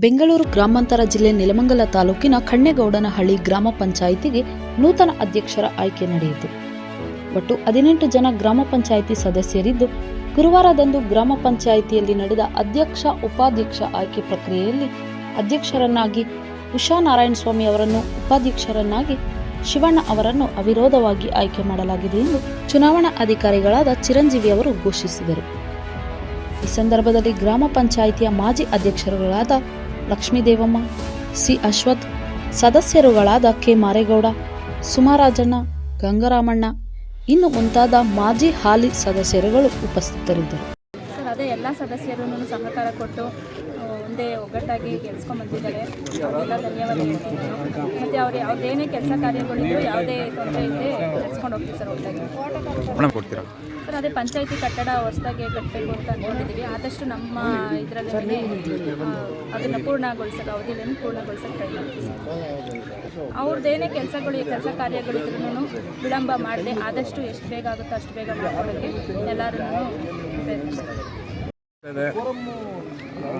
ಬೆಂಗಳೂರು ಗ್ರಾಮಾಂತರ ಜಿಲ್ಲೆ ನೆಲಮಂಗಲ ತಾಲೂಕಿನ ಕಣ್ಣೇಗೌಡನಹಳ್ಳಿ ಗ್ರಾಮ ಪಂಚಾಯಿತಿಗೆ ನೂತನ ಅಧ್ಯಕ್ಷರ ಆಯ್ಕೆ ನಡೆಯಿತು. ಒಟ್ಟು ಹದಿನೆಂಟು ಜನ ಗ್ರಾಮ ಪಂಚಾಯಿತಿ ಸದಸ್ಯರಿದ್ದು, ಗುರುವಾರದಂದು ಗ್ರಾಮ ಪಂಚಾಯಿತಿಯಲ್ಲಿ ನಡೆದ ಅಧ್ಯಕ್ಷ ಉಪಾಧ್ಯಕ್ಷ ಆಯ್ಕೆ ಪ್ರಕ್ರಿಯೆಯಲ್ಲಿ ಅಧ್ಯಕ್ಷರನ್ನಾಗಿ ಉಷಾ ನಾರಾಯಣ ಸ್ವಾಮಿ ಅವರನ್ನು ಉಪಾಧ್ಯಕ್ಷರನ್ನಾಗಿ ಶಿವಣ್ಣ ಅವರನ್ನು ಅವಿರೋಧವಾಗಿ ಆಯ್ಕೆ ಮಾಡಲಾಗಿದೆ ಎಂದು ಚುನಾವಣಾ ಅಧಿಕಾರಿಗಳಾದ ಚಿರಂಜೀವಿ ಅವರು ಘೋಷಿಸಿದರು. ಈ ಸಂದರ್ಭದಲ್ಲಿ ಗ್ರಾಮ ಪಂಚಾಯಿತಿಯ ಮಾಜಿ ಅಧ್ಯಕ್ಷರುಗಳಾದ ಲಕ್ಷ್ಮೀದೇವಮ್ಮ ಸಿ. ಅಶ್ವಥ್, ಸದಸ್ಯರುಗಳಾದ ಕೆ. ಮಾರೇಗೌಡ, ಸುಮಾರಾಜಣ್ಣ, ಗಂಗರಾಮಣ್ಣ, ಇನ್ನು ಮುಂತಾದ ಮಾಜಿ ಹಾಲಿ ಸದಸ್ಯರುಗಳು ಉಪಸ್ಥಿತರಿದ್ದರು. ಸರ್, ಅದೇ ಎಲ್ಲ ಸದಸ್ಯರು ಸಹಕಾರ ಕೊಟ್ಟು ಒಂದೇ ಒಗ್ಗಟ್ಟಾಗಿ ಕೆಲ್ಸ್ಕೊಂಡ್ಬಂದಿದ್ದಾರೆ ಅವರೆಲ್ಲ ಧನ್ಯವಾದ ಹೇಳ್ತೀನಿ ಮತ್ತು ಅವ್ರು ಯಾವುದೇನೇ ಕೆಲಸ ಕಾರ್ಯಗಳಿದ್ರು ಯಾವುದೇ ತೊಂದರೆ ಇಲ್ಲದೆ ಕೆಲ್ಸ್ಕೊಂಡು ಹೋಗ್ತೀವಿ ಸರ್ ಒಟ್ಟಾಗಿ. ಕೊಡ್ತೀರಾ? ಸರ್ ಅದೇ ಪಂಚಾಯತಿ ಕಟ್ಟಡ ಹೊಸದಾಗಿ ಕಟ್ಟಬೇಕು ಅಂತ ಅಂದ್ಕೊಂಡಿದ್ದೀವಿ ಆದಷ್ಟು ನಮ್ಮ ಇದರಲ್ಲಿ ಅದನ್ನು ಪೂರ್ಣಗೊಳಿಸೋಕೆ ಅವಧಿಯನ್ನು ಪೂರ್ಣಗೊಳಿಸೋಕೆ ಟ್ರೈ ಮಾಡ್ತೀವಿ ಸರ್. ಅವ್ರದ್ದೇನೇ ಕೆಲಸಗಳು ಕೆಲಸ ಕಾರ್ಯಗಳಿದ್ರೂ ವಿಳಂಬ ಮಾಡದೆ ಆದಷ್ಟು ಎಷ್ಟು ಬೇಗ ಆಗುತ್ತೋ ಅಷ್ಟು ಬೇಗ ಮಾಡ್ಕೊಳ್ಳೋಕ್ಕೆ ಎಲ್ಲರೂ. ಇದೆ.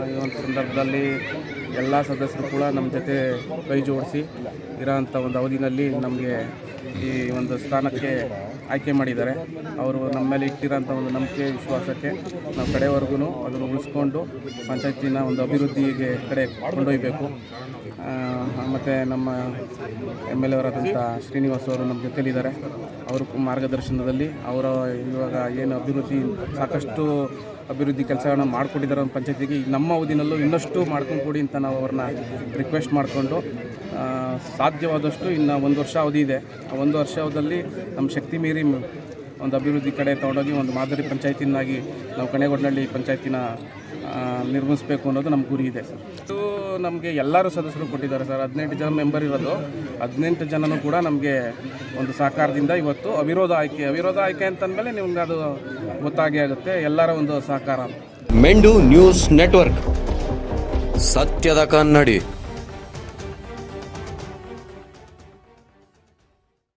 ಈ ಒಂದು ಸಂದರ್ಭದಲ್ಲಿ ಎಲ್ಲ ಸದಸ್ಯರು ಕೂಡ ನಮ್ಮ ಜೊತೆ ಕೈ ಜೋಡಿಸಿ ಇರೋಂಥ ಒಂದು ಅವಧಿನಲ್ಲಿ ನಮಗೆ ಈ ಒಂದು ಸ್ಥಾನಕ್ಕೆ ಆಯ್ಕೆ ಮಾಡಿದ್ದಾರೆ. ಅವರು ನಮ್ಮ ಮೇಲೆ ಇಟ್ಟಿರೋಂಥ ಒಂದು ನಂಬಿಕೆ, ವಿಶ್ವಾಸಕ್ಕೆ ನಾವು ಕಡೆವರೆಗೂ ಅದನ್ನು ಉಳಿಸ್ಕೊಂಡು ಪಂಚಾಯತಿನ ಒಂದು ಅಭಿವೃದ್ಧಿಗೆ ಕಡೆ ಕೊಂಡೊಯ್ಯಬೇಕು ಮತ್ತು ನಮ್ಮ ಎಂ ಎಲ್ ಎವರಾದಂಥ ಶ್ರೀನಿವಾಸ್ ಅವರು ನಮ್ಮ ಜೊತೆಯಲ್ಲಿದ್ದಾರೆ ಅವರು ಮಾರ್ಗದರ್ಶನದಲ್ಲಿ ಅವರ ಇವಾಗ ಏನು ಅಭಿವೃದ್ಧಿ ಸಾಕಷ್ಟು ಅಭಿವೃದ್ಧಿ ಕೆಲಸಗಳನ್ನ ಮಾಡಿಕೊಟ್ಟಿದ್ದಾರೆ ಒಂದು ಪಂಚಾಯತಿಗೆ. ನಮ್ಮ ಅವಧಿನಲ್ಲೂ ಇನ್ನಷ್ಟು ಮಾಡ್ಕೊಂಡು ಕೊಡಿ ಅಂತ ನಾವು ಅವ್ರನ್ನ ರಿಕ್ವೆಸ್ಟ್ ಮಾಡಿಕೊಂಡು ಸಾಧ್ಯವಾದಷ್ಟು ಇನ್ನು ಒಂದು ವರ್ಷ ಅವಧಿ ಇದೆ. ಆ ಒಂದು ವರ್ಷದಲ್ಲಿ ನಮ್ಮ ಶಕ್ತಿ ಮೀರಿ ಒಂದು ಅಭಿವೃದ್ಧಿ ಕಡೆ ತೊಗೊಂಡೋಗಿ ಒಂದು ಮಾದರಿ ಪಂಚಾಯತಿನಾಗಿ ನಾವು ಕಣೆಗೊಡ್ನಳ್ಳಿ ಪಂಚಾಯತಿನ ನಿರ್ಮಿಸಬೇಕು ಅನ್ನೋದು ನಮ್ಮ ಗುರಿ ಇದೆ ಸರ್. ಇದು ನಮಗೆ ಎಲ್ಲರೂ ಸದಸ್ಯರು ಕೊಟ್ಟಿದ್ದಾರೆ ಸರ್. ಹದಿನೆಂಟು ಜನ ಮೆಂಬರ್ ಇರೋದು. ಹದಿನೆಂಟು ಜನನೂ ಕೂಡ ನಮಗೆ ಒಂದು ಸಹಕಾರದಿಂದ ಇವತ್ತು ಅವಿರೋಧ ಆಯ್ಕೆ ಅವಿರೋಧ ಆಯ್ಕೆ ಅಂತಂದಮೇಲೆ ನಿಮ್ಗೆ ಅದು ಗೊತ್ತಾಗಿ ಆಗುತ್ತೆ. ಎಲ್ಲರ ಒಂದು ಸಹಕಾರ. Mendu news network. ಸತ್ಯದ ಕನ್ನಡಿ.